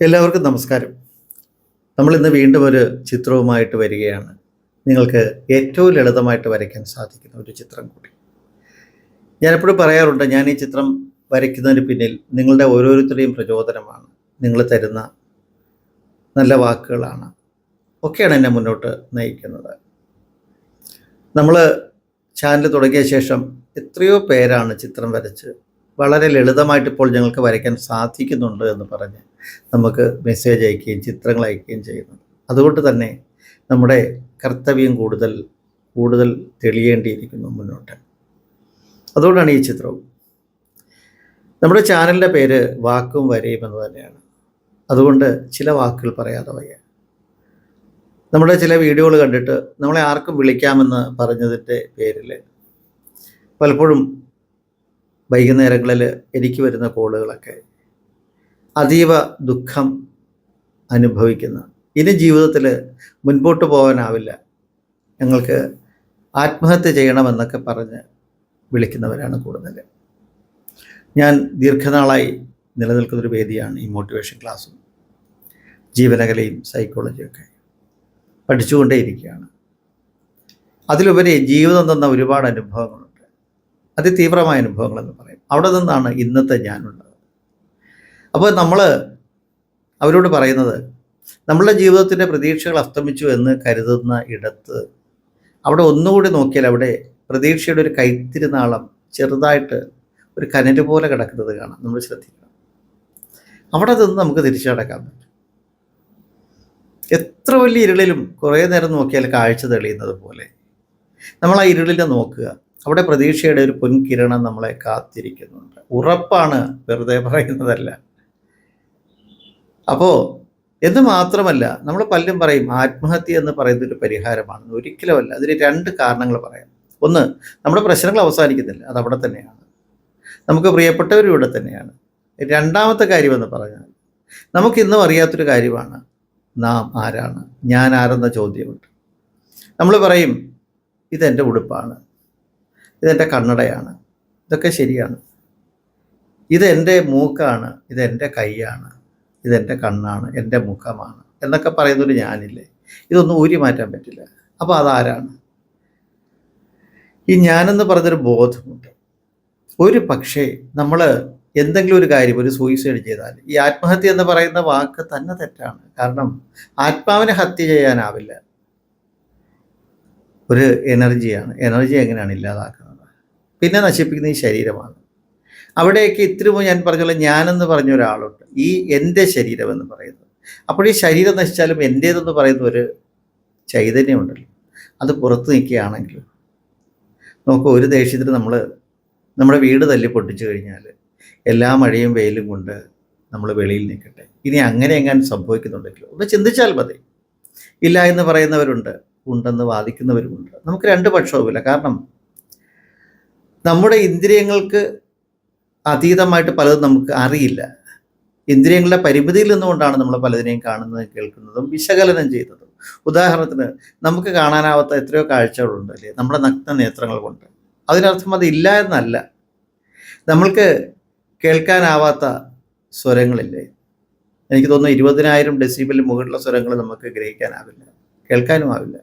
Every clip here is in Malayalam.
എല്ലാവർക്കും നമസ്കാരം. നമ്മൾ ഇന്ന് വീണ്ടും ഒരു ചിത്രവുമായിട്ട് വരികയാണ്. നിങ്ങൾക്ക് ഏറ്റവും ലളിതമായിട്ട് വരയ്ക്കാൻ സാധിക്കുന്ന ഒരു ചിത്രം കൂടി. ഞാനെപ്പോഴും പറയാറുണ്ട് ഞാൻ ഈ ചിത്രം വരയ്ക്കുന്നതിന് പിന്നിൽ നിങ്ങളുടെ ഓരോരുത്തരുടെയും പ്രചോദനമാണ്. നിങ്ങൾ തരുന്ന നല്ല വാക്കുകളാണ് ഒക്കെയാണ് എന്നെ മുന്നോട്ട് നയിക്കുന്നത്. നമ്മൾ ചാനൽ തുടങ്ങിയ ശേഷം എത്രയോ പേരാണ് ചിത്രം വരച്ച് വളരെ ലളിതമായിട്ട് ഇപ്പോൾ ഞങ്ങൾക്ക് വരയ്ക്കാൻ സാധിക്കുന്നുണ്ട് എന്ന് പറഞ്ഞ് നമുക്ക് മെസ്സേജ് അയക്കുകയും ചിത്രങ്ങൾ അയക്കുകയും ചെയ്യുന്നു. അതുകൊണ്ട് തന്നെ നമ്മുടെ കർത്തവ്യം കൂടുതൽ കൂടുതൽ തെളിയേണ്ടിയിരിക്കുന്നു മുന്നോട്ട്. അതുകൊണ്ടാണ് ഈ ചിത്രവും. നമ്മുടെ ചാനലിന്റെ പേര് വാക്കും വരയും എന്ന് തന്നെയാണ്. അതുകൊണ്ട് ചില വാക്കുകൾ പറയാതെ വയ്യ. നമ്മുടെ ചില വീഡിയോകൾ കണ്ടിട്ട് നമ്മളെ ആർക്കും വിളിക്കാമെന്ന് പറഞ്ഞതിന്റെ പേരിൽ പലപ്പോഴും വൈകുന്നേരങ്ങളിൽ എനിക്ക് വരുന്ന കോളുകളൊക്കെ അതീവ ദുഃഖം അനുഭവിക്കുന്ന. ഇനി ജീവിതത്തിൽ മുൻപോട്ട് പോകാനാവില്ല. ഞങ്ങൾക്ക് ആത്മഹത്യ ചെയ്യണമെന്നൊക്കെ പറഞ്ഞ് വിളിക്കുന്നവരാണ് കൂടുതൽ. ഞാൻ ദീർഘനാളായി നിലനിൽക്കുന്നൊരു വേദിയാണ് ഈ മോട്ടിവേഷൻ ക്ലാസ്സും ജീവനകലയും സൈക്കോളജിയും ഒക്കെ. പഠിച്ചുകൊണ്ടേയിരിക്കുകയാണ്. അതിലുപരി ജീവിതം തന്ന ഒരുപാട് അനുഭവങ്ങളുണ്ട് അതിതീവ്രമായ അനുഭവങ്ങളെന്ന് പറയും. അവിടെ നിന്നാണ് ഇന്നത്തെ ഞാനുള്ളത്. അപ്പോൾ നമ്മൾ അവരോട് പറയുന്നത് നമ്മളുടെ ജീവിതത്തിന്റെ പ്രതീക്ഷകൾ അസ്തമിച്ചു എന്ന് കരുതുന്ന ഇടത്ത് അവിടെ ഒന്നുകൂടി നോക്കിയാൽ അവിടെ പ്രതീക്ഷയുടെ ഒരു കൈത്തിരുനാളം ചെറുതായിട്ട് ഒരു കനൽ പോലെ കിടക്കുന്നത് കാണാം. നമ്മൾ ശ്രദ്ധിക്കണം. അവിടെ നിന്ന് നമുക്ക് തിരിച്ചടക്കാൻ പറ്റും. എത്ര വലിയ ഇരുളിലും കുറേ നേരം നോക്കിയാൽ കാഴ്ച തെളിയുന്നത് പോലെ. നമ്മൾ ആ ഇരുളിനെ നോക്കുക. അവിടെ പ്രതീക്ഷയുടെ ഒരു പൊൻകിരണം നമ്മളെ കാത്തിരിക്കുന്നുണ്ട്. ഉറപ്പാണ് വെറുതെ പറയുന്നതല്ല. അപ്പോൾ എന്ന് മാത്രമല്ല നമ്മൾ പലരും പറയും ആത്മഹത്യ എന്ന് പറയുന്നത് ഒരു പരിഹാരമാണ് ഒരിക്കലുമല്ല അതിന് രണ്ട് കാരണങ്ങൾ പറയാം. ഒന്ന് നമ്മുടെ പ്രശ്നങ്ങൾ അവസാനിക്കുന്നില്ല. അത് അവിടെ തന്നെയാണ്. നമുക്ക് പ്രിയപ്പെട്ടവരും ഇവിടെ തന്നെയാണ്. രണ്ടാമത്തെ കാര്യമെന്ന് പറഞ്ഞാൽ നമുക്കിന്നും അറിയാത്തൊരു കാര്യമാണ്. നാം ആരാണ്? ഞാൻ ആരെന്ന ചോദ്യമുണ്ട്. നമ്മൾ പറയും ഇതെന്റെ ഉടുപ്പാണ്. ഇതെന്റെ കണ്ണടയാണ്. ഇതൊക്കെ ശരിയാണ്. ഇതെന്റെ മൂക്കാണ്. ഇതെന്റെ കൈയാണ്. ഇതെന്റെ കണ്ണാണ്. എന്റെ മുഖമാണ്. എന്നൊക്കെ പറയുന്നൊരു ഞാനില്ലേ? ഇതൊന്നും ഊരി മാറ്റാൻ പറ്റില്ല. അപ്പോൾ അതാരാണ്? ഈ ഞാനെന്ന് പറഞ്ഞൊരു ബോധമുണ്ട്. ഒരു പക്ഷേ നമ്മൾ എന്തെങ്കിലും ഒരു കാര്യം ഒരു സൂയിസൈഡ് ചെയ്താൽ ഈ ആത്മഹത്യ എന്ന് പറയുന്ന വാക്ക് തന്നെ തെറ്റാണ്. കാരണം ആത്മാവിനെ ഹത്യ ചെയ്യാനാവില്ല. ഒരു എനർജിയാണ് എനർജി എങ്ങനെയാണ് ഇല്ലാതാക്കുന്നത്? പിന്നെ നശിപ്പിക്കുന്ന ഈ ശരീരമാണ്. അവിടെയൊക്കെ ഇത്തിരി ഞാൻ പറഞ്ഞ ഞാനെന്ന് പറഞ്ഞ ഒരാളുണ്ട്. ഈ എന്റെ ശരീരം എന്ന് പറയുന്നത്. അപ്പോൾ ഈ ശരീരം നശിച്ചാലും എന്റേതെന്ന് പറയുന്ന ഒരു ചൈതന്യമുണ്ടല്ലോ. അത് പുറത്ത് നിൽക്കുകയാണെങ്കിൽ നമുക്ക് ഒരു ദേഷ്യത്തിന് നമ്മൾ നമ്മുടെ വീട് തല്ലി പൊട്ടിച്ചു കഴിഞ്ഞാൽ എല്ലാ മഴയും വെയിലും കൊണ്ട് നമ്മൾ വെളിയിൽ നിൽക്കട്ടെ. ഇനി അങ്ങനെ എങ്ങാനും സംഭവിക്കുന്നുണ്ടെങ്കിൽ ഒന്ന് ചിന്തിച്ചാൽ മതി. ഇല്ല എന്ന് പറയുന്നവരുണ്ട്. ഉണ്ടെന്ന് വാദിക്കുന്നവരുമുണ്ട്. നമുക്ക് രണ്ട് പക്ഷവുമില്ല. കാരണം നമ്മുടെ ഇന്ദ്രിയങ്ങൾക്ക് അതീതമായിട്ട് പലതും നമുക്ക് അറിയില്ല. ഇന്ദ്രിയങ്ങളുടെ പരിമിതിയിൽ നിന്നുകൊണ്ടാണ് നമ്മൾ പലതിനെയും കാണുന്നതും കേൾക്കുന്നതും വിശകലനം ചെയ്യുന്നതും. ഉദാഹരണത്തിന് നമുക്ക് കാണാനാവാത്ത എത്രയോ കാഴ്ചകളുണ്ട് അല്ലേ? നമ്മുടെ നഗ്ന നേത്രങ്ങൾ കൊണ്ട്. അതിനർത്ഥം അത് ഇല്ല എന്നല്ല. നമ്മൾക്ക് കേൾക്കാനാവാത്ത സ്വരങ്ങളില്ലേ? എനിക്ക് തോന്നുന്നു ഇരുപതിനായിരം ഡെസിബിലിന് മുകളിലുള്ള സ്വരങ്ങൾ നമുക്ക് ഗ്രഹിക്കാനാവില്ല. കേൾക്കാനും ആവില്ല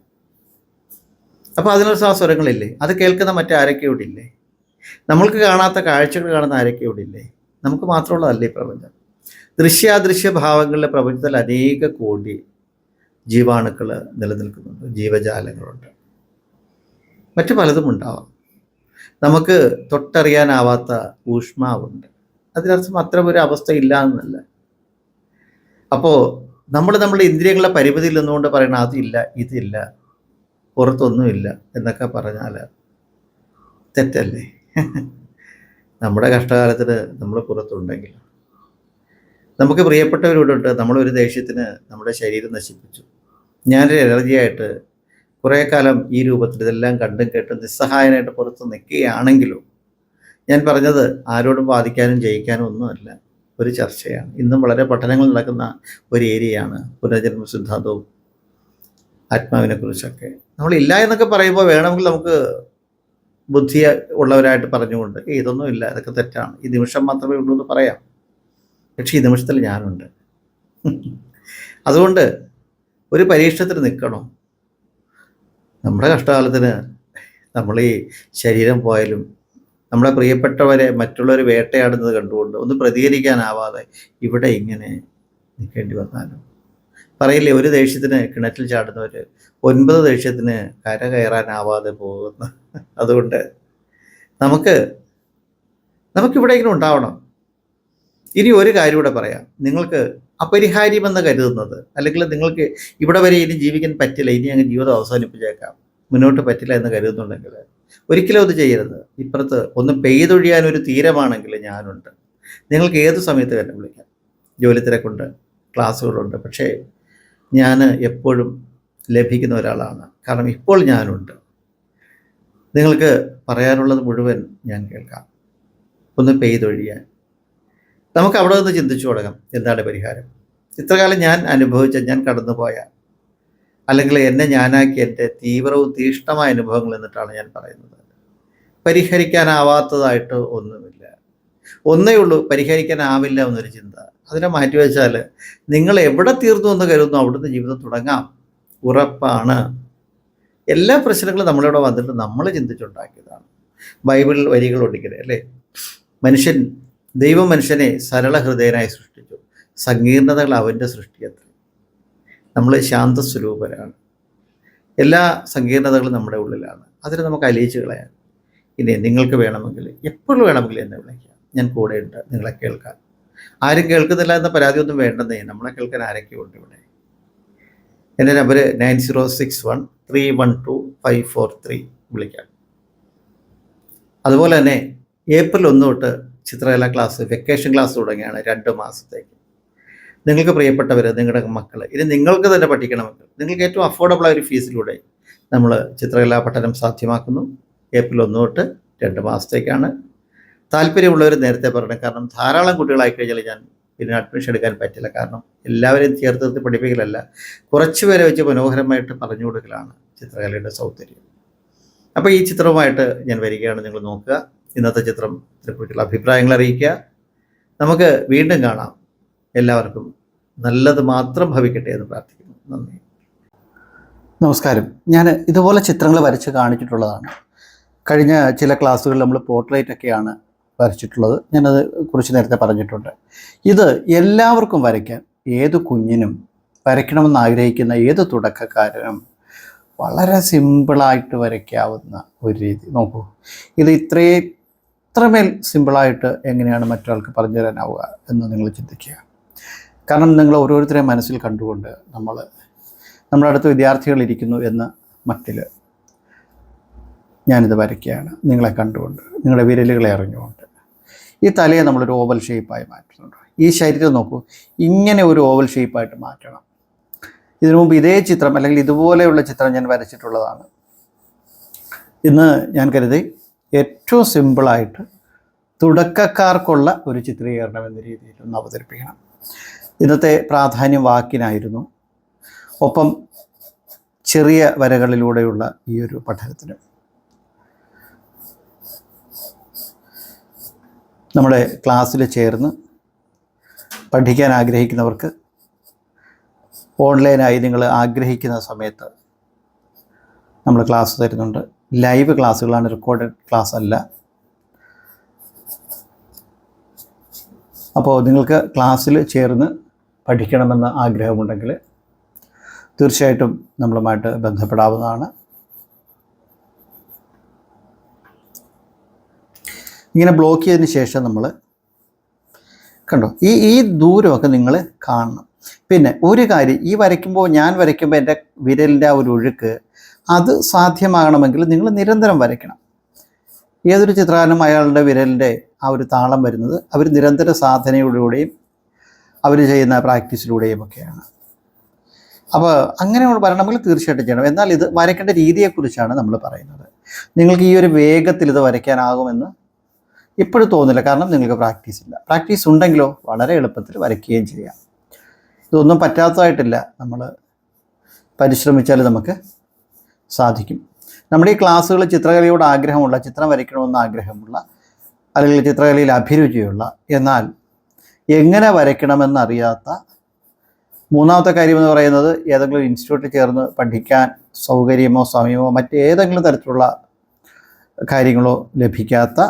അപ്പോൾ അതിനർത്ഥം ആ സ്വരങ്ങളില്ലേ? അത് കേൾക്കുന്ന മറ്റാരൊക്കെ ഇവിടെ ഇല്ലേ? നമ്മൾക്ക് കാണാത്ത കാഴ്ചകൾ കാണുന്ന ആരൊക്കെ ഇവിടെ ഇല്ലേ? നമുക്ക് മാത്രമുള്ളതല്ലേ പ്രപഞ്ചം? ദൃശ്യാദൃശ്യ ഭാവങ്ങളിലെ പ്രപഞ്ചത്തിൽ അനേക കോടി ജീവാണുക്കൾ നിലനിൽക്കുന്നുണ്ട് ജീവജാലങ്ങളുണ്ട്. മറ്റു പലതും ഉണ്ടാവാം. നമുക്ക് തൊട്ടറിയാനാവാത്ത ഊഷ്മാവുണ്ട്. അതിനർത്ഥം അത്ര ഒരു അവസ്ഥ ഇല്ല എന്നല്ല. അപ്പോൾ നമ്മൾ നമ്മുടെ ഇന്ദ്രിയങ്ങളെ പരിമിതിയിൽ നിന്നുകൊണ്ട് പറയണം അതില്ല ഇതില്ല പുറത്തൊന്നുമില്ല എന്നൊക്കെ പറഞ്ഞാൽ തെറ്റല്ലേ? നമ്മുടെ കഷ്ടകാലത്തിൽ നമ്മൾ പുറത്തുണ്ടെങ്കിൽ. നമുക്ക് പ്രിയപ്പെട്ടവരോടുണ്ട് നമ്മളൊരു ദേഷ്യത്തിന് നമ്മുടെ ശരീരം നശിപ്പിച്ചു. ഞാനൊരു എനർജിയായിട്ട് കുറേ കാലം ഈ രൂപത്തിൽ ഇതെല്ലാം കണ്ടും കേട്ടും നിസ്സഹായനായിട്ട് പുറത്ത് നിൽക്കുകയാണെങ്കിലും ഞാൻ പറഞ്ഞത് ആരോടും ബാധിക്കാനും ജയിക്കാനും ഒന്നുമല്ല. ഒരു ചർച്ചയാണ്. ഇന്നും വളരെ പഠനങ്ങൾ നടക്കുന്ന ഒരു ഏരിയയാണ് പുനർജന്മ സിദ്ധാന്തവും ആത്മാവിനെക്കുറിച്ചൊക്കെ നമ്മളില്ല എന്നൊക്കെ പറയുമ്പോൾ വേണമെങ്കിൽ നമുക്ക് ബുദ്ധി ഉള്ളവരായിട്ട് പറഞ്ഞുകൊണ്ട് "ഏയ് ഇതൊന്നും ഇല്ല ഇതൊക്കെ തെറ്റാണ്. ഈ നിമിഷം മാത്രമേ ഉള്ളൂ എന്ന് പറയാം. പക്ഷേ ഈ നിമിഷത്തിൽ ഞാനുണ്ട്. അതുകൊണ്ട് ഒരു പരീക്ഷണത്തിന് നിൽക്കണം? നമ്മുടെ കഷ്ടകാലത്തിന് നമ്മൾ ഈ ശരീരം പോയാലും നമ്മുടെ പ്രിയപ്പെട്ടവരെ മറ്റുള്ളവർ വേട്ടയാടുന്നത് കണ്ടുകൊണ്ട് ഒന്ന് പ്രതികരിക്കാനാവാതെ ഇവിടെ ഇങ്ങനെ നിൽക്കേണ്ടി വന്നാലും? പറയില്ലേ ഒരു ദേഷ്യത്തിന് കിണറ്റിൽ ചാടുന്നവർ ഒൻപത് ദേഷ്യത്തിന് കര കയറാനാവാതെ പോകുന്നു അതുകൊണ്ട് നമുക്ക് നമുക്കിവിടെ ഇങ്ങനെ ഉണ്ടാവണം? ഇനി ഒരു കാര്യം കൂടെ പറയാം. നിങ്ങൾക്ക് അപരിഹാര്യമെന്ന് കരുതുന്നത് അല്ലെങ്കിൽ നിങ്ങൾക്ക് ഇവിടെ വരെ ഇനി ജീവിക്കാൻ പറ്റില്ല ഇനി അങ്ങ് ജീവിതം അവസാനിപ്പിച്ചേക്കാം മുന്നോട്ട് പറ്റില്ല എന്ന് കരുതുന്നുണ്ടെങ്കിൽ ഒരിക്കലും അത് ചെയ്യരുത്. ഇപ്പുറത്ത് ഒന്ന് പെയ്തൊഴിയാൻ ഒരു തീരമാണെങ്കിൽ ഞാനുണ്ട്. നിങ്ങൾക്ക് ഏത് സമയത്ത് തന്നെ വിളിക്കാം. ജോലി തിരക്കുണ്ട് ക്ലാസ്സുകളുണ്ട് പക്ഷേ ഞാൻ എപ്പോഴും ലഭിക്കുന്ന ഒരാളാണ്. കാരണം ഇപ്പോൾ ഞാനുണ്ട്. നിങ്ങൾക്ക് പറയാനുള്ളത് മുഴുവൻ ഞാൻ കേൾക്കാം. ഒന്ന് പെയ്തൊഴിയാൻ. നമുക്ക് അവിടെ നിന്ന് ചിന്തിച്ചു തുടങ്ങാം എന്താണ് പരിഹാരം? ഇത്രകാലം ഞാൻ അനുഭവിച്ച ഞാൻ കടന്നുപോയ അല്ലെങ്കിൽ എന്നെ ഞാനാക്കി എന്റെ തീവ്രവും തീഷ്ണമായ അനുഭവങ്ങൾ എന്നിട്ടാണ് ഞാൻ പറയുന്നത്. പരിഹരിക്കാനാവാത്തതായിട്ട് ഒന്നുമില്ല. ഒന്നേ ഉള്ളൂ പരിഹരിക്കാനാവില്ല എന്നൊരു ചിന്ത. അതിനെ മാറ്റിവെച്ചാൽ നിങ്ങൾ എവിടെ തീർന്നു എന്ന് കരുതുന്നു അവിടുന്ന് ജീവിതം തുടങ്ങാം. ഉറപ്പാണ്. എല്ലാ പ്രശ്നങ്ങളും നമ്മളിവിടെ വന്നിട്ട് നമ്മൾ ചിന്തിച്ചുണ്ടാക്കിയതാണ്. ബൈബിൾ വരികൾ ഒടിക്കണേ അല്ലേ? മനുഷ്യൻ ദൈവം മനുഷ്യനെ സരള ഹൃദയനായി സൃഷ്ടിച്ചു. സങ്കീർണതകൾ അവന്റെ സൃഷ്ടിയത്ര നമ്മൾ ശാന്തസ്വരൂപരാണ്. എല്ലാ സങ്കീർണതകളും നമ്മുടെ ഉള്ളിലാണ്. അതിനെ നമുക്ക് അലിയിച്ച് കളയാൻ. ഇനി നിങ്ങൾക്ക് വേണമെങ്കിൽ എപ്പോഴും വേണമെങ്കിൽ എന്നെ വിളിക്കാം. ഞാൻ കൂടെയുണ്ട് നിങ്ങളെ കേൾക്കാൻ ആരും കേൾക്കുന്നില്ല എന്ന പരാതിയൊന്നും വേണ്ടെന്നേ. നമ്മളെ കേൾക്കാൻ ആരൊക്കെ ഉണ്ട് ഇവിടെ? എന്റെ number nine zero six one three one two five four three വിളിക്കാം. അതുപോലെ തന്നെ ഏപ്രിൽ ഒന്ന് തൊട്ട് ചിത്രകല ക്ലാസ് വെക്കേഷൻ ക്ലാസ് തുടങ്ങിയാണ് രണ്ട് മാസത്തേക്ക്. നിങ്ങൾക്ക് പ്രിയപ്പെട്ടവർ നിങ്ങളുടെ മക്കൾ ഇത് നിങ്ങൾക്ക് തന്നെ പഠിക്കണമെങ്കിൽ നിങ്ങൾക്ക് ഏറ്റവും അഫോർഡബിൾ ആയ ഒരു ഫീസിലൂടെ നമ്മൾ ചിത്രകലാ പഠനം സാധ്യമാക്കുന്നു. ഏപ്രിൽ ഒന്ന് തൊട്ട് രണ്ട് മാസത്തേക്കാണ്. താല്പര്യമുള്ളവർ നേരത്തെ പറയണം. കാരണം ധാരാളം കുട്ടികളായി കഴിഞ്ഞാൽ ഞാൻ പിന്നെ അഡ്മിഷൻ എടുക്കാൻ പറ്റില്ല. കാരണം എല്ലാവരെയും ചേർത്ത് നിർത്തി പഠിപ്പിക്കലല്ല. കുറച്ച് പേരെ വെച്ച് മനോഹരമായിട്ട് പറഞ്ഞു കൊടുക്കലാണ് ചിത്രകലയുടെ സൗന്ദര്യം. അപ്പോൾ ഈ ചിത്രവുമായിട്ട് ഞാൻ വരികയാണ്. നിങ്ങൾ നോക്കുക. ഇന്നത്തെ ചിത്രം ഇതിനെക്കുറിച്ചുള്ള അഭിപ്രായങ്ങൾ അറിയിക്കുക. നമുക്ക് വീണ്ടും കാണാം. എല്ലാവർക്കും നല്ലത് മാത്രം ഭവിക്കട്ടെ എന്ന് പ്രാർത്ഥിക്കുന്നു. നന്ദി. നമസ്കാരം. ഞാൻ ഇതുപോലെ ചിത്രങ്ങൾ വരച്ച് കാണിച്ചിട്ടുള്ളതാണ്. കഴിഞ്ഞ ചില ക്ലാസ്സുകളിൽ നമ്മൾ പോർട്രേറ്റ് ഒക്കെയാണ് വരച്ചിട്ടുള്ളത്. ഞാനത് കുറിച്ച് നേരത്തെ പറഞ്ഞിട്ടുണ്ട്. ഇത് എല്ലാവർക്കും വരയ്ക്കാൻ ഏത് കുഞ്ഞിനും വരയ്ക്കണമെന്ന് ആഗ്രഹിക്കുന്ന ഏത് തുടക്കക്കാരനും വളരെ സിമ്പിളായിട്ട് വരയ്ക്കാവുന്ന ഒരു രീതി. നോക്കൂ ഇത് ഇത്രയും ഇത്രമേൽ സിമ്പിളായിട്ട് എങ്ങനെയാണ് മറ്റൊരാൾക്ക് പറഞ്ഞു തരാനാവുക എന്ന് നിങ്ങൾ ചിന്തിക്കുക. കാരണം നിങ്ങൾ ഓരോരുത്തരെയും മനസ്സിൽ കണ്ടുകൊണ്ട് നമ്മൾ നമ്മുടെ അടുത്ത് വിദ്യാർത്ഥികൾ ഇരിക്കുന്നു എന്ന മട്ടിൽ ഞാനിത് വരയ്ക്കുകയാണ്. നിങ്ങളെ കണ്ടുകൊണ്ട് നിങ്ങളുടെ വിരലുകളെ അറിഞ്ഞുകൊണ്ട്. ഈ തലയെ നമ്മളൊരു ഓവൽ ഷേപ്പായി മാറ്റുന്നുണ്ട്. ഈ ശരീരം നോക്കൂ ഇങ്ങനെ ഒരു ഓവൽ ഷേപ്പായിട്ട് മാറ്റണം. ഇതിനു മുമ്പ് ഇതേ ചിത്രം അല്ലെങ്കിൽ ഇതുപോലെയുള്ള ചിത്രം ഞാൻ വരച്ചിട്ടുള്ളതാണ്. ഇന്ന് ഞാൻ കരുതി ഏറ്റവും സിമ്പിളായിട്ട് തുടക്കക്കാർക്കുള്ള ഒരു ചിത്രീകരണം എന്ന രീതിയിൽ ഒന്ന് അവതരിപ്പിക്കണം. ഇന്നത്തെ പ്രാധാന്യം വാക്കിനായിരുന്നു. ഒപ്പം ചെറിയ വരകളിലൂടെയുള്ള ഈ ഒരു പഠനത്തിന്. നമ്മുടെ ക്ലാസ്സിൽ ചേർന്ന് പഠിക്കാൻ ആഗ്രഹിക്കുന്നവർക്ക് ഓൺലൈനായി നിങ്ങൾ ആഗ്രഹിക്കുന്ന സമയത്ത് നമ്മൾ ക്ലാസ് തരുന്നുണ്ട്. ലൈവ് ക്ലാസ്സുകളാണ് റെക്കോർഡഡ് ക്ലാസ് അല്ല. അപ്പോൾ നിങ്ങൾക്ക് ക്ലാസ്സിൽ ചേർന്ന് പഠിക്കണമെന്ന ആഗ്രഹമുണ്ടെങ്കിൽ തീർച്ചയായിട്ടും നമ്മളുമായിട്ട് ബന്ധപ്പെടാവുന്നതാണ്. ഇങ്ങനെ ബ്ലോക്ക് ചെയ്തതിന് ശേഷം നമ്മൾ കണ്ടോ? ഈ ഈ ദൂരമൊക്കെ നിങ്ങൾ കാണണം. പിന്നെ ഒരു കാര്യം ഈ വരയ്ക്കുമ്പോൾ ഞാൻ വരയ്ക്കുമ്പോൾ എന്റെ വിരലിന്റെ ആ ഒരു ഒഴുക്ക് അത് സാധ്യമാകണമെങ്കിൽ നിങ്ങൾ നിരന്തരം വരയ്ക്കണം. ഏതൊരു ചിത്രകാരനും അയാളുടെ വിരലിന്റെ ആ ഒരു താളം വരുന്നത് അവർ നിരന്തര സാധനയിലൂടെയും അവർ ചെയ്യുന്ന പ്രാക്ടീസിലൂടെയും ഒക്കെയാണ്. അപ്പോൾ അങ്ങനെ വരണമെങ്കിൽ തീർച്ചയായിട്ടും ചെയ്യണം. എന്നാൽ ഇത് വരയ്ക്കേണ്ട രീതിയെക്കുറിച്ചാണ് നമ്മൾ പറയുന്നത്. നിങ്ങൾക്ക് ഈ ഒരു വേഗത്തിൽ ഇത് വരയ്ക്കാനാകുമെന്ന് ഇപ്പോഴും തോന്നില്ല കാരണം നിങ്ങൾക്ക് പ്രാക്ടീസ് ഇല്ല. പ്രാക്ടീസ് ഉണ്ടെങ്കിലോ വളരെ എളുപ്പത്തിൽ വരയ്ക്കുകയും ചെയ്യാം. ഇതൊന്നും പറ്റാത്തതായിട്ടില്ല. നമ്മൾ പരിശ്രമിച്ചാൽ നമുക്ക് സാധിക്കും. നമ്മുടെ ഈ ക്ലാസ്സുകൾ ചിത്രകലയോട് ആഗ്രഹമുള്ള ചിത്രം വരയ്ക്കണമെന്ന് ആഗ്രഹമുള്ള അല്ലെങ്കിൽ ചിത്രകലയിൽ അഭിരുചിയുള്ള എന്നാൽ എങ്ങനെ വരയ്ക്കണമെന്നറിയാത്ത മൂന്നാമത്തെ കാര്യം എന്ന് പറയുന്നത് ഏതെങ്കിലും ഇൻസ്റ്റിറ്റ്യൂട്ടിൽ ചേർന്ന് പഠിക്കാൻ സൗകര്യമോ സമയമോ മറ്റേതെങ്കിലും തരത്തിലുള്ള കാര്യങ്ങളോ ലഭിക്കാത്ത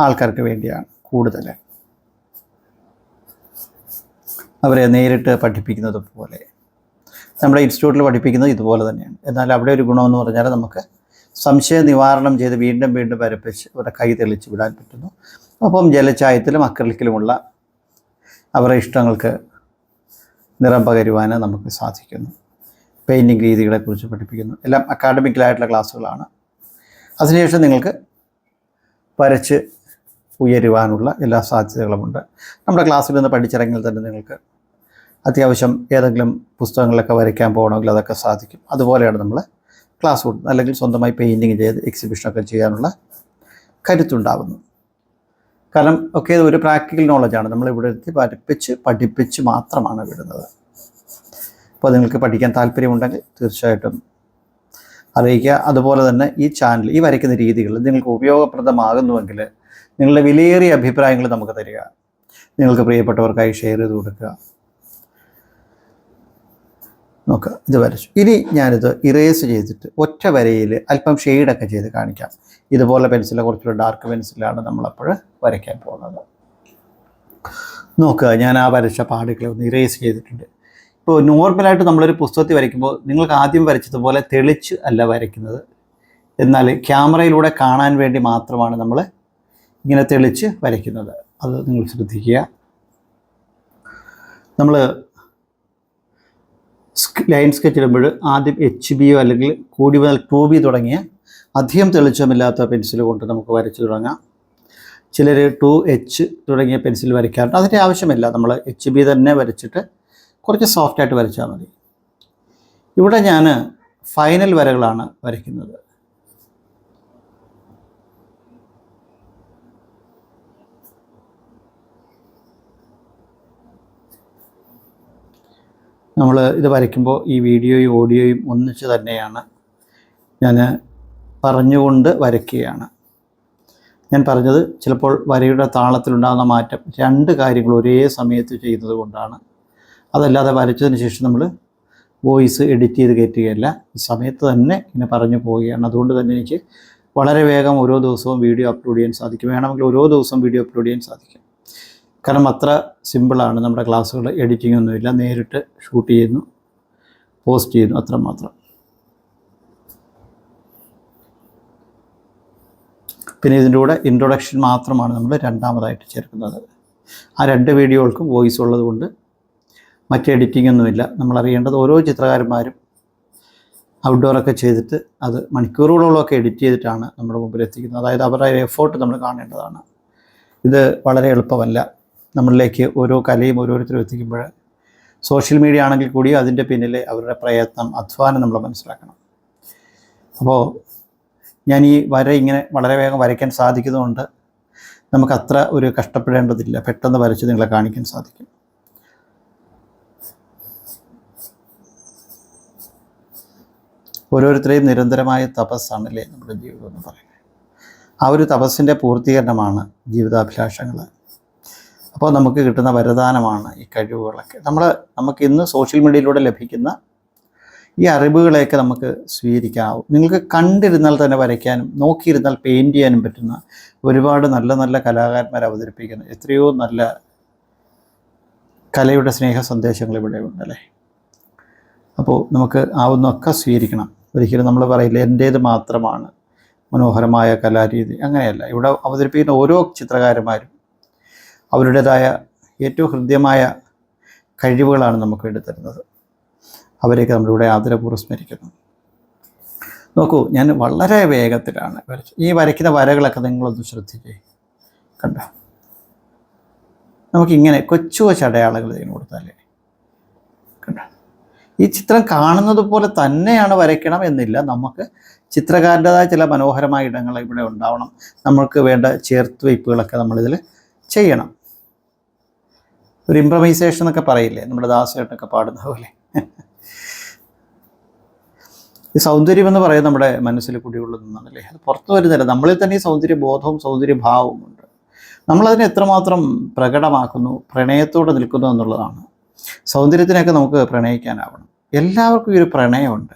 ആൾക്കാർക്ക് വേണ്ടിയാണ് കൂടുതൽ. അവരെ നേരിട്ട് പഠിപ്പിക്കുന്നത് പോലെ. നമ്മുടെ ഇൻസ്റ്റിറ്റ്യൂട്ടിൽ പഠിപ്പിക്കുന്നത് ഇതുപോലെ തന്നെയാണ്. എന്നാൽ അവിടെ ഒരു ഗുണമെന്ന് പറഞ്ഞാൽ നമുക്ക് സംശയ നിവാരണം ചെയ്ത് വീണ്ടും വീണ്ടും വരപ്പിച്ച് അവരുടെ കൈ തെളിച്ച് വിടാൻ പറ്റുന്നു. അപ്പം ജലച്ചായത്തിലും അക്രലിക്കിലുമുള്ള അവരുടെ ഇഷ്ടങ്ങൾക്ക് നിറം പകരുവാൻ നമുക്ക് സാധിക്കുന്നു. പെയിന്റിങ് രീതികളെക്കുറിച്ച് പഠിപ്പിക്കുന്നു. എല്ലാം അക്കാഡമിക്കലായിട്ടുള്ള ക്ലാസ്സുകളാണ്. അതിനുശേഷം നിങ്ങൾക്ക് വരച്ച് ഉയരുവാനുള്ള എല്ലാ സാധ്യതകളുമുണ്ട്. നമ്മുടെ ക്ലാസ്സിൽ നിന്ന് പഠിച്ചിറങ്ങിയാൽ തന്നെ നിങ്ങൾക്ക് അത്യാവശ്യം ഏതെങ്കിലും പുസ്തകങ്ങളിലൊക്കെ വരയ്ക്കാൻ പോകണമെങ്കിൽ അതൊക്കെ സാധിക്കും. അതുപോലെയാണ് നമ്മൾ ക്ലാസ് കൊടുക്കുന്നത് അല്ലെങ്കിൽ സ്വന്തമായി പെയിന്റിങ് ചെയ്ത് എക്സിബിഷനൊക്കെ ചെയ്യാനുള്ള കരുത്തുണ്ടാകുന്നു കാരണം ഒക്കെ ഒരു പ്രാക്ടിക്കൽ നോളജാണ് നമ്മൾ ഇവിടെ എത്തി പഠിപ്പിച്ച് പഠിപ്പിച്ച് മാത്രമാണ് വിടുന്നത്. അപ്പോൾ നിങ്ങൾക്ക് പഠിക്കാൻ താല്പര്യമുണ്ടെങ്കിൽ തീർച്ചയായിട്ടും അറിയിക്കുക. അതുപോലെ തന്നെ ഈ ചാനൽ ഈ വരയ്ക്കുന്ന രീതികൾ നിങ്ങൾക്ക് ഉപയോഗപ്രദമാകുന്നുവെങ്കിൽ നിങ്ങളുടെ വിലയേറിയ അഭിപ്രായങ്ങൾ നമുക്ക് തരിക. നിങ്ങൾക്ക് പ്രിയപ്പെട്ടവർക്കായി ഷെയർ ചെയ്ത് കൊടുക്കുക. നോക്കുക ഇത് വരച്ചു. ഇനി ഞാനിത് ഇറേസ് ചെയ്തിട്ട് ഒറ്റ വരയിൽ അല്പം ഷെയ്ഡൊക്കെ ചെയ്ത് കാണിക്കാം. ഇതുപോലെ പെൻസിൽ കുറച്ചുകൂടെ ഡാർക്ക് പെൻസിലാണ് നമ്മളപ്പോൾ വരയ്ക്കാൻ പോകുന്നത്. നോക്കുക ഞാൻ ആ വരച്ച പാടുകളെ ഒന്ന് ഇറേസ് ചെയ്തിട്ടുണ്ട്. ഇപ്പോൾ നോർമലായിട്ട് നമ്മളൊരു പുസ്തകത്തിൽ വരയ്ക്കുമ്പോൾ നിങ്ങൾക്ക് ആദ്യം വരച്ചതുപോലെ തെളിച്ച് അല്ല വരയ്ക്കുന്നത്. എന്നാൽ ക്യാമറയിലൂടെ കാണാൻ വേണ്ടി മാത്രമാണ് നമ്മൾ ഇങ്ങനെ തെളിച്ച് വരയ്ക്കുന്നത്. അത് നിങ്ങൾ ശ്രദ്ധിക്കുക. നമ്മൾ ലൈൻ സ്കെച്ച് ഇടുമ്പോൾ ആദ്യം എച്ച് ബിയോ അല്ലെങ്കിൽ കൂടി മുതൽ ടു ബി തുടങ്ങിയ അധികം തെളിച്ചമില്ലാത്ത പെൻസിൽ കൊണ്ട് നമുക്ക് വരച്ചു തുടങ്ങാം. ചിലർ ടു എച്ച് തുടങ്ങിയ പെൻസിൽ വരയ്ക്കാറുണ്ട്. അതിന്റെ ആവശ്യമില്ല. നമ്മൾ എച്ച് ബി തന്നെ വരച്ചിട്ട് കുറച്ച് സോഫ്റ്റായിട്ട് വരച്ചാൽ മതി. ഇവിടെ ഞാൻ ഫൈനൽ വരകളാണ് വരയ്ക്കുന്നത്. നമ്മൾ ഇത് വരയ്ക്കുമ്പോൾ ഈ വീഡിയോയും ഓഡിയോയും ഒന്നിച്ച് തന്നെയാണ് ഞാൻ പറഞ്ഞുകൊണ്ട് വരയ്ക്കുകയാണ്. ഞാൻ പറഞ്ഞത് ചിലപ്പോൾ വരയുടെ താളത്തിലുണ്ടാകുന്ന മാറ്റം രണ്ട് കാര്യങ്ങൾ ഒരേ സമയത്ത് ചെയ്യുന്നത് കൊണ്ടാണ്. അതല്ലാതെ വരച്ചതിന് ശേഷം നമ്മൾ വോയിസ് എഡിറ്റ് ചെയ്ത് കയറ്റുകയല്ല ഈ സമയത്ത് തന്നെ ഇങ്ങനെ പറഞ്ഞു പോവുകയാണ്. അതുകൊണ്ട് തന്നെ എനിക്ക് വളരെ വേഗം ഓരോ ദിവസവും വീഡിയോ അപ്ലോഡ് ചെയ്യാൻ സാധിക്കും. വേണമെങ്കിൽ ഓരോ ദിവസവും വീഡിയോ അപ്ലോഡ് ചെയ്യാൻ സാധിക്കും. കാരണം അത്ര സിമ്പിളാണ് നമ്മുടെ ക്ലാസ്സുകൾ എഡിറ്റിംഗ് ഒന്നുമില്ല. നേരിട്ട് ഷൂട്ട് ചെയ്യുന്നു പോസ്റ്റ് ചെയ്യുന്നു അത്ര മാത്രം പിന്നെ ഇതിന്റെ കൂടെ ഇൻട്രൊഡക്ഷൻ മാത്രമാണ് നമ്മൾ രണ്ടാമതായിട്ട് ചേർക്കുന്നത്. ആ രണ്ട് വീഡിയോകൾക്കും വോയിസ് ഉള്ളതുകൊണ്ട് മറ്റ് എഡിറ്റിംഗ് ഒന്നുമില്ല. നമ്മളറിയേണ്ടത് ഓരോ ചിത്രകാരന്മാരും ഔട്ട്ഡോറൊക്കെ ചെയ്തിട്ട് അത് മണിക്കൂറുകളോളമൊക്കെ എഡിറ്റ് ചെയ്തിട്ടാണ് നമ്മുടെ മുമ്പിൽ എത്തിക്കുന്നത്. അതായത് അവരുടെ എഫേർട്ട് നമ്മൾ കാണേണ്ടതാണ്. ഇത് വളരെ എളുപ്പമല്ല. നമ്മളിലേക്ക് ഓരോ കലയും ഓരോരുത്തരും എത്തിക്കുമ്പോൾ സോഷ്യൽ മീഡിയ ആണെങ്കിൽ കൂടി അതിന്റെ പിന്നിലെ അവരുടെ പ്രയത്നം അധ്വാനം നമ്മൾ മനസ്സിലാക്കണം. അപ്പോൾ ഞാൻ ഈ വര ഇങ്ങനെ വളരെ വേഗം വരയ്ക്കാൻ സാധിക്കുന്നതുകൊണ്ട് അത്ര ഒരു കഷ്ടപ്പെടേണ്ടതില്ല. പെട്ടെന്ന് വരച്ച് നിങ്ങളെ കാണിക്കാൻ സാധിക്കും. ഓരോരുത്തരെയും നിരന്തരമായ തപസ്സാണല്ലേ നമ്മുടെ ജീവിതം എന്ന് പറയുന്നത്. ആ ഒരു തപസ്സിന്റെ പൂർത്തീകരണമാണ് ജീവിതാഭിലാഷങ്ങൾ. അപ്പോൾ നമുക്ക് കിട്ടുന്ന വരദാനമാണ് ഈ കഴിവുകളൊക്കെ. നമ്മൾ നമുക്ക് ഇന്ന് സോഷ്യൽ മീഡിയയിലൂടെ ലഭിക്കുന്ന ഈ അറിവുകളെയൊക്കെ നമുക്ക് സ്വീകരിക്കാവും. നിങ്ങൾക്ക് കണ്ടിരുന്നാൽ തന്നെ വരയ്ക്കാനും നോക്കിയിരുന്നാൽ പെയിന്റ് ചെയ്യാനും പറ്റുന്ന ഒരുപാട് നല്ല നല്ല കലാകാരന്മാർ അവതരിപ്പിക്കുന്ന എത്രയോ നല്ല കലയുടെ സ്നേഹ സന്ദേശങ്ങൾ ഇവിടെ ഉണ്ടല്ലേ അപ്പോൾ നമുക്ക് ആവുന്നൊക്കെ സ്വീകരിക്കണം. ഒരിക്കലും നമ്മൾ പറയില്ല എന്റേത് മാത്രമാണ് മനോഹരമായ കലാരീതി. അങ്ങനെയല്ല. ഇവിടെ അവതരിപ്പിക്കുന്ന ഓരോ ചിത്രകാരന്മാരും അവരുടേതായ ഏറ്റവും ഹൃദ്യമായ കഴിവുകളാണ് നമുക്ക് തരുന്നത് അവരെയൊക്കെ നമ്മളിവിടെ ആദരപൂർവം സ്മരിക്കുന്നു. നോക്കൂ ഞാൻ വളരെ വേഗത്തിലാണ് വരച്ചത് ഈ വരയ്ക്കുന്ന വരകളൊക്കെ നിങ്ങളൊന്ന് ശ്രദ്ധിച്ചേ കണ്ട? നമുക്കിങ്ങനെ കൊച്ചു കൊച്ചു അടയാളങ്ങൾ ഇതിന് കൊടുത്താലേ. കണ്ടോ? ഈ ചിത്രം കാണുന്നത് പോലെ തന്നെയാണ് വരയ്ക്കണം എന്നില്ല. നമുക്ക് ചിത്രകാരന്റെതായ ചില മനോഹരമായ ഇടങ്ങൾ ഇവിടെ ഉണ്ടാവണം. നമുക്ക് വേണ്ട ചേർത്ത് വയ്പ്പുകളൊക്കെ നമ്മളിതിൽ ചെയ്യണം. ഒരു ഇംപ്രവൈസേഷൻ എന്നൊക്കെ പറയില്ലേ? നമ്മുടെ ദാസേട്ടനൊക്കെ പാടുന്ന പോലെ. ഈ സൗന്ദര്യം എന്ന് പറയുന്നത് നമ്മുടെ മനസ്സിൽ കുടികൊള്ളുന്നതാണല്ലേ അത് പുറത്തു വരുന്നില്ല. നമ്മളിൽ തന്നെ ഈ സൗന്ദര്യ ബോധവും സൗന്ദര്യ സൗന്ദര്യഭാവവും ഉണ്ട്. നമ്മളതിനെ എത്രമാത്രം പ്രകടമാക്കുന്നു പ്രണയത്തോടെ നിൽക്കുന്നു എന്നുള്ളതാണ്. സൗന്ദര്യത്തിനൊക്കെ നമുക്ക് പ്രണയിക്കാനാവണം. എല്ലാവർക്കും ഈ ഒരു പ്രണയമുണ്ട്.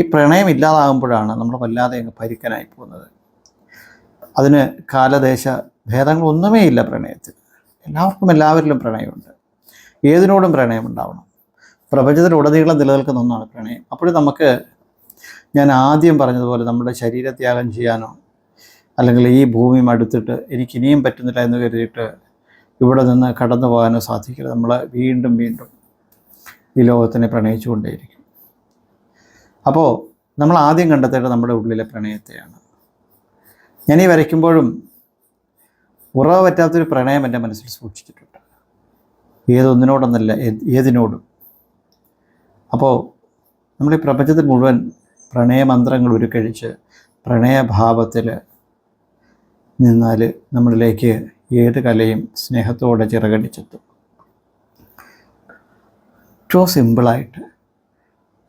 ഈ പ്രണയം ഇല്ലാതാകുമ്പോഴാണ് നമ്മൾ വല്ലാതെ അങ്ങ് പരിക്കനായി പോകുന്നത്. അതിന് കാലദേശ ഭേദങ്ങളൊന്നുമേ ഇല്ല പ്രണയത്തിൽ. എല്ലാവർക്കും എല്ലാവരിലും പ്രണയമുണ്ട്. ഏതിനോടും പ്രണയം ഉണ്ടാവണം പ്രപഞ്ചത്തിലുടനീളം നിലനിൽക്കുന്ന ഒന്നാണ് പ്രണയം. അപ്പോഴും നമുക്ക് ഞാൻ ആദ്യം പറഞ്ഞതുപോലെ നമ്മുടെ ശരീരത്യാഗം ചെയ്യാനോ അല്ലെങ്കിൽ ഈ ഭൂമി മടുത്തിട്ട് എനിക്കിനിയും പറ്റുന്നില്ല എന്ന് കരുതിയിട്ട് ഇവിടെ നിന്ന് കടന്നു പോകാനോ സാധിക്കില്ല നമ്മൾ വീണ്ടും വീണ്ടും ഈ ലോകത്തിനെ പ്രണയിച്ചുകൊണ്ടേയിരിക്കും അപ്പോൾ നമ്മൾ ആദ്യം കണ്ടെത്തേണ്ടത് നമ്മുടെ ഉള്ളിലെ പ്രണയത്തെയാണ്. ഞാൻ ഈ വരയ്ക്കുമ്പോഴും ഉറവ പറ്റാത്തൊരു പ്രണയം എന്റെ മനസ്സിൽ സൂക്ഷിച്ചിട്ടുണ്ട്. ഏതൊന്നിനോടൊന്നല്ല ഏതിനോടും. അപ്പോൾ നമ്മൾ ഈ പ്രപഞ്ചത്തിൽ മുഴുവൻ പ്രണയമന്ത്രങ്ങൾ ഉരുക്കഴിച്ച് പ്രണയഭാവത്തിൽ നിന്നാൽ നമ്മളിലേക്ക് ഏത് കലയും സ്നേഹത്തോടെ ചിറകടിച്ചെത്തും. ഏറ്റവും സിമ്പിളായിട്ട്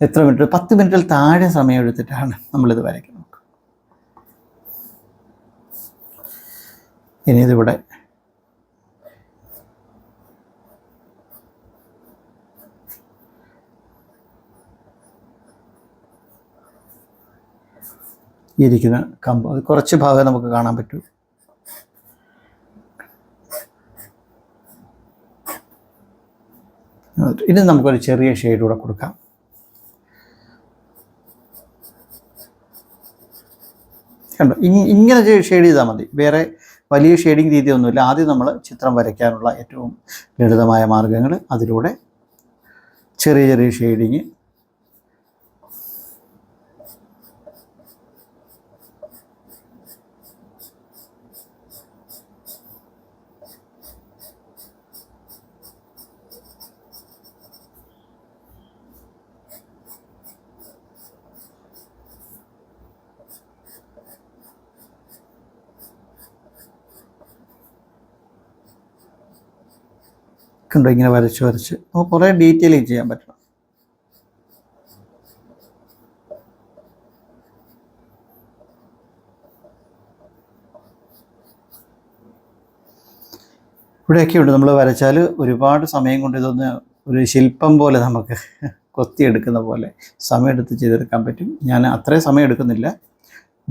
എത്ര മിനിറ്റ് പത്ത് മിനിറ്റിൽ താഴെ സമയം എടുത്തിട്ടാണ് നമ്മളിത് വരയ്ക്കുന്നത്. ഇനി ഇതിവിടെ ഇരിക്കുന്ന കമ്പ്. അത് കുറച്ച് ഭാഗം നമുക്ക് കാണാൻ പറ്റൂ. ഇനി നമുക്കൊരു ചെറിയ ഷെയ്ഡ് കൂടെ കൊടുക്കാം. കണ്ടോ? ഇങ്ങനെ ഷെയ്ഡ് ചെയ്താൽ മതി. വേറെ വലിയ ഷെയ്ഡിങ് രീതിയൊന്നുമില്ല. ആദ്യം നമ്മൾ ചിത്രം വരയ്ക്കാനുള്ള ഏറ്റവും ലളിതമായ മാർഗങ്ങൾ അതിലൂടെ ചെറിയ ചെറിയ ഷെയ്ഡിങ് കണ്ടോ ഇങ്ങനെ വരച്ച് വരച്ച്? നമുക്ക് കുറേ ഡീറ്റെയിലിങ് ചെയ്യാൻ പറ്റണം ഇവിടെയൊക്കെ ഉണ്ട്. നമ്മൾ വരച്ചാൽ ഒരുപാട് സമയം കൊണ്ട് ഇതൊന്ന് ഒരു ശില്പം പോലെ നമുക്ക് കൊത്തിയെടുക്കുന്ന പോലെ സമയമെടുത്ത് ചെയ്തെടുക്കാൻ പറ്റും. ഞാൻ അത്രയും സമയം എടുക്കുന്നില്ല.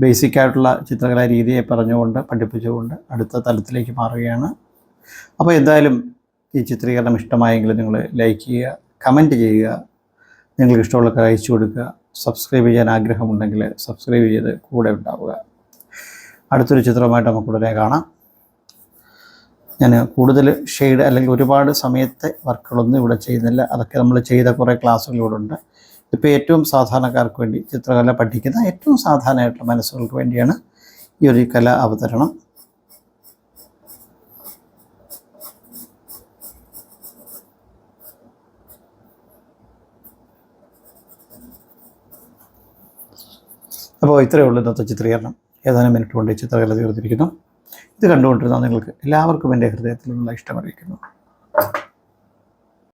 ബേസിക് ആയിട്ടുള്ള ചിത്രകലാ രീതിയെ പറഞ്ഞുകൊണ്ട് പഠിപ്പിച്ചുകൊണ്ട് അടുത്ത തലത്തിലേക്ക് മാറുകയാണ്. അപ്പോൾ എന്തായാലും ഈ ചിത്രീകരണം ഇഷ്ടമായെങ്കിൽ നിങ്ങൾ ലൈക്ക് ചെയ്യുക കമന്റ് ചെയ്യുക നിങ്ങൾക്ക് ഇഷ്ടമുള്ളവർക്ക് അയച്ചു കൊടുക്കുക സബ്സ്ക്രൈബ് ചെയ്യാൻ ആഗ്രഹമുണ്ടെങ്കിൽ സബ്സ്ക്രൈബ് ചെയ്ത് കൂടെ ഉണ്ടാവുക. അടുത്തൊരു ചിത്രമായിട്ട് നമുക്ക് ഉടനെ കാണാം. ഞാൻ കൂടുതൽ ഷെയ്ഡ് അല്ലെങ്കിൽ ഒരുപാട് സമയത്തെ വർക്കുകളൊന്നും ഇവിടെ ചെയ്യുന്നില്ല. അതൊക്കെ നമ്മൾ ചെയ്ത കുറേ ക്ലാസ്സുകൾ ഇവിടെ ഉണ്ട്. ഇപ്പോൾ ഏറ്റവും സാധാരണക്കാർക്ക് വേണ്ടി ചിത്രകല പഠിക്കുന്ന ഏറ്റവും സാധാരണമായിട്ടുള്ള മനസ്സുകൾക്ക് വേണ്ടിയാണ് ഈ ഒരു കല അവതരണം. അപ്പോൾ ഇത്രയേ ഉള്ളൂ ഇന്നത്തെ ചിത്രീകരണം. ഏതാനും മിനിറ്റ് കൊണ്ട് ചിത്രകല തീർത്തിരിക്കുന്നു. ഇത് കണ്ടുകൊണ്ടിരുന്ന നിങ്ങൾക്ക് എല്ലാവർക്കും എന്റെ ഹൃദയത്തിൽ നിന്നുള്ള ഇഷ്ടമറിയിക്കുന്നു